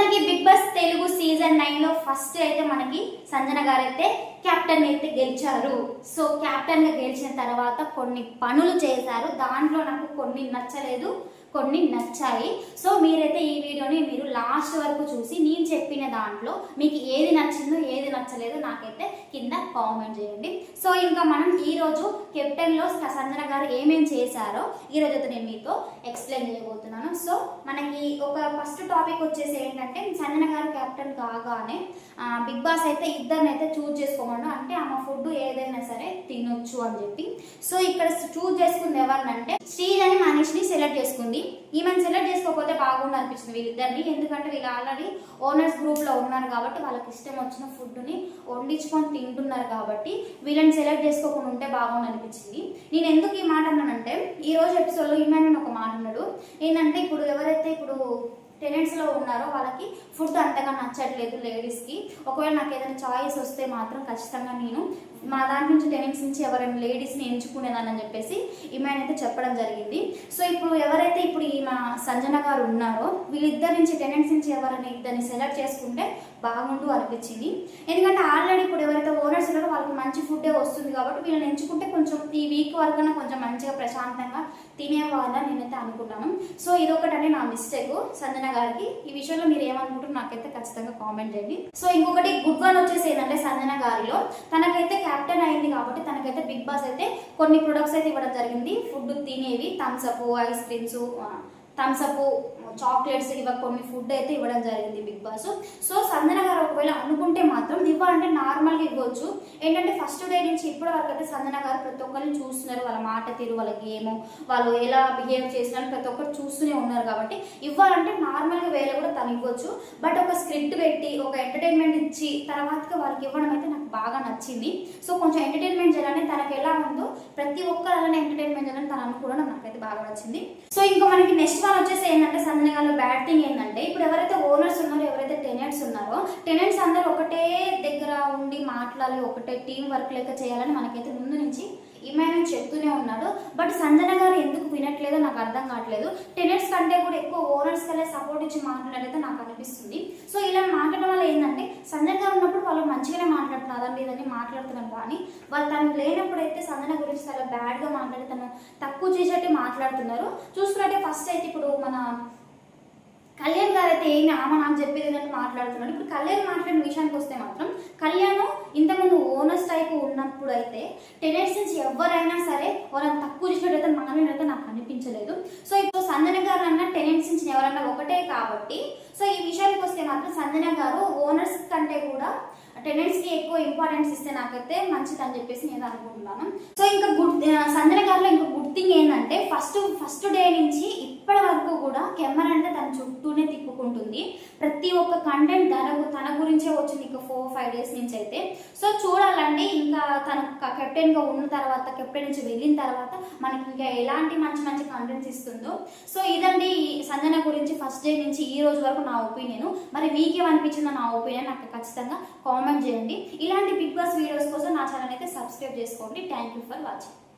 మొత్తానికి big boss Telugu season నైన్లో first అయితే మనకి సంజన గారు అయితే కెప్టెన్ అయితే గెలిచారు. సో కెప్టెన్గా గెలిచిన తర్వాత కొన్ని పనులు చేశారు. దాంట్లో నాకు కొన్ని నచ్చలేదు. కొన్ని నచ్చాయి. సో మీరైతే ఈ వీడియోని మీరు లాస్ట్ వరకు చూసి నేను చెప్పిన దాంట్లో మీకు ఏది నచ్చిందో ఏది నచ్చలేదో నాకైతే కింద కామెంట్ చేయండి. సో ఇంకా మనం ఈరోజు కెప్టెన్లో కెప్టెన్ సంజన గారు ఏమేం చేశారో ఈ రోజు అయితే నేను మీతో ఎక్స్ప్లెయిన్ చేయబోతున్నాను. సో మనకి ఒక ఫస్ట్ టాపిక్ వచ్చేసి ఏంటంటే సంజన గారు కెప్టెన్ కాగానే బిగ్ బాస్ అయితే ఇద్దరిని అయితే చూజ్ చేసుకోమన్నాడు అంటే ఆమె ఫుడ్ ఏదైనా సరే తినొచ్చు అని చెప్పి. సో ఇక్కడ చూజ్ చేసుకుంది ఎవరినంటే శ్రీలని మనీష్ని సెలెక్ట్ చేసుకుంది ఈమెను సెలెక్ట్ బాగుంది అనిపించింది వీళ్ళిద్దరిని. ఎందుకంటే వీళ్ళు ఆల్రెడీ ఓనర్స్ గ్రూప్లో ఉన్నారు కాబట్టి వాళ్ళకి ఇష్టం వచ్చిన ఫుడ్ని వండించుకొని తింటున్నారు కాబట్టి వీళ్ళని సెలెక్ట్ చేసుకోకుండా ఉంటే బాగుంది అనిపించింది. నేను ఎందుకు ఈ మాట అన్నానంటే ఈ రోజు ఎపిసోడ్లో ఈమెన్ ఒక మాట అన్నాడు. ఏంటంటే ఇప్పుడు ఎవరైతే ఇప్పుడు టెనెంట్స్లో ఉన్నారో వాళ్ళకి ఫుడ్ అంతగా నచ్చట్లేదు లేడీస్కి. ఒకవేళ నాకు ఏదైనా చాయిస్ వస్తే మాత్రం ఖచ్చితంగా నేను మా దాని నుంచి టెనెంట్స్ నుంచి ఎవరైనా లేడీస్ని ఎంచుకునేదానని ఎంచుకునేదాన్ని చెప్పేసి ఈమె అయితే చెప్పడం జరిగింది. సో ఇప్పుడు ఎవరైతే ఇప్పుడు ఈ మా సంజన గారు ఉన్నారో వీళ్ళిద్దరి నుంచి టెనెంట్స్ నుంచి ఎవరైనా ఇద్దరిని సెలెక్ట్ చేసుకుంటే బాగుండు అనిపించింది. ఎందుకంటే ఆల్రెడీ ఇప్పుడు ఎవరైతే ఓనర్స్ ఉన్నారో వాళ్ళకి మంచి ఫుడ్డే వస్తుంది కాబట్టి వీళ్ళని ఎంచుకుంటే కొంచెం ఈ వీక్ వరకన్నా కొంచెం మంచిగా ప్రశాంతంగా తినేవాళ్ళని నేనైతే అనుకున్నాను సో ఇదొకటంటే నా మిస్టేక్ సంజన గారికి ఈ విషయంలో మీరు ఏమనుకుంటారు నాకైతే ఖచ్చితంగా కామెంట్ చేయండి. సో ఇంకొకటి గుడ్ వన్ వచ్చేసి ఏంటంటే సంజన గారిలో తనకైతే క్యాప్టెన్ అయింది కాబట్టి తనకైతే బిగ్ బాస్ అయితే కొన్ని ప్రొడక్ట్స్ అయితే ఇవ్వడం జరిగింది. ఫుడ్ తినేవి Thums Up ice creams Thums Up chocolates ఇవ కొన్ని ఫుడ్ అయితే ఇవ్వడం జరిగింది బిగ్ బాస్. సో సంజన గారు ఒకవేళ అనుకుంటే మాత్రం ఇవ్వాలంటే నార్మల్గా ఇవ్వచ్చు. ఏంటంటే ఫస్ట్ డే నుంచి ఇప్పటి వరకు అయితే సంజన గారు ప్రతి ఒక్కరిని చూస్తున్నారు. వాళ్ళ మాట తీరు వాళ్ళ గేమ్ వాళ్ళు ఎలా బిహేవ్ చేసినారు ప్రతి ఒక్కరు చూస్తూనే ఉన్నారు కాబట్టి ఇవ్వాలంటే నార్మల్గా వేరే కూడా తను ఇవ్వచ్చు. బట్ ఒక స్క్రిప్ట్ పెట్టి ఒక ఎంటర్టైన్మెంట్ ఇచ్చి తర్వాతగా వాళ్ళకి ఇవ్వడం అయితే నాకు బాగా నచ్చింది. సో కొంచెం ఎంటర్టైన్మెంట్ చేయాలని తనకి ఎలా ఉందో ప్రతి ఒక్కరు అలానే ఎంటర్టైన్మెంట్ చేయాలని తను అనుకోవడం నాకైతే బాగా నచ్చింది. సో ఇంకా మనకి నెక్స్ట్ వన్ వచ్చేసి ఏంటంటే సంజన గారిలో బ్యాడ్ థింగ్ ఏంటంటే ఇప్పుడు ఎవరైతే ఓనర్స్ ఉన్నారో ఎవరైతే టెనెంట్స్ ఉన్నారో టెనెంట్స్ అందరూ ఒకటే దగ్గర ఉండి మాట్లాడాలి ఒకటే టీం వర్క్ లెక్క చేయాలని మనకైతే ముందు నుంచి ఇమాన్ చెప్తూనే ఉన్నాడు. బట్ సంజన గారు ఎందుకు వినట్లేదో నాకు అర్థం కావట్లేదు. టెనెంట్స్ కంటే కూడా ఎక్కువ ఓనర్స్ కలే సపోర్ట్ ఇచ్చి మాట్లాడేదో నాకు అనిపిస్తుంది. సో ఇలా మాట్లాడడం వల్ల ఏంటంటే సంజన గారు ఉన్నప్పుడు వాళ్ళు మంచిగానే మాట్లాడుతున్నారు. అదని ఇదని మాట్లాడుతున్నారు కానీ వాళ్ళు తను లేనప్పుడు అయితే సంజన గురించి చాలా బ్యాడ్గా మాట్లాడి తను తక్కువ చేసేట్టు మాట్లాడుతున్నారు. చూసుకున్నట్టే ఫస్ట్ అయితే ఇప్పుడు మన కళ్యాణ్ లేకపోతే అయితే ఏంటి ఆమె నాకు చెప్పేది ఏంటంటే మాట్లాడుతున్నాడు ఇప్పుడు కళ్యాణ్ మాట్లాడిన విషయానికి వస్తే మాత్రం కళ్యాణ్ ఇంతకుముందు ఓనర్స్ టైప్ ఉన్నప్పుడు అయితే టెనెంట్స్ నుంచి ఎవరైనా సరే వాళ్ళని తక్కువ చేసినట్టయితే అయితే నాకు అనిపించలేదు. సో ఇప్పుడు సంజన గారు అన్న టెనెంట్స్ నుంచి ఎవరన్నా ఒకటే కాబట్టి సో ఈ విషయానికి వస్తే మాత్రం సంజన గారు ఓనర్స్ కంటే కూడా టెనెంట్స్కి ఎక్కువ ఇంపార్టెన్స్ ఇస్తే నాకైతే మంచిది అని చెప్పేసి నేను అనుకుంటున్నాను. సో ఇంకా గుడ్ సంజన గారిలో ఇంకా గుడ్ థింగ్ ఏంటంటే ఫస్ట్ ఫస్ట్ డే నుంచి కెమెరా అంటే తన చుట్టూనే తిప్పుకుంటుంది. ప్రతి ఒక్క కంటెంట్ తన తన గురించే వచ్చింది ఇంకా ఫోర్ ఫైవ్ డేస్ నుంచి అయితే. సో చూడాలండి. ఇంకా తన కెప్టెన్గా ఉన్న తర్వాత కెప్టెన్ నుంచి వెళ్ళిన తర్వాత మనకి ఇంకా ఎలాంటి మంచి మంచి కంటెంట్స్ ఇస్తుందో. సో ఇదండి ఈ సంజన గురించి ఫస్ట్ డే నుంచి ఈ రోజు వరకు నా ఒపీనియన్ మరి మీకేమనిపించిందో నా ఒపీనియన్ నాకు ఖచ్చితంగా కామెంట్ చేయండి. ఇలాంటి బిగ్ బాస్ వీడియోస్ కోసం నా ఛానల్ అయితే సబ్స్క్రైబ్ చేసుకోండి. Thank you for watching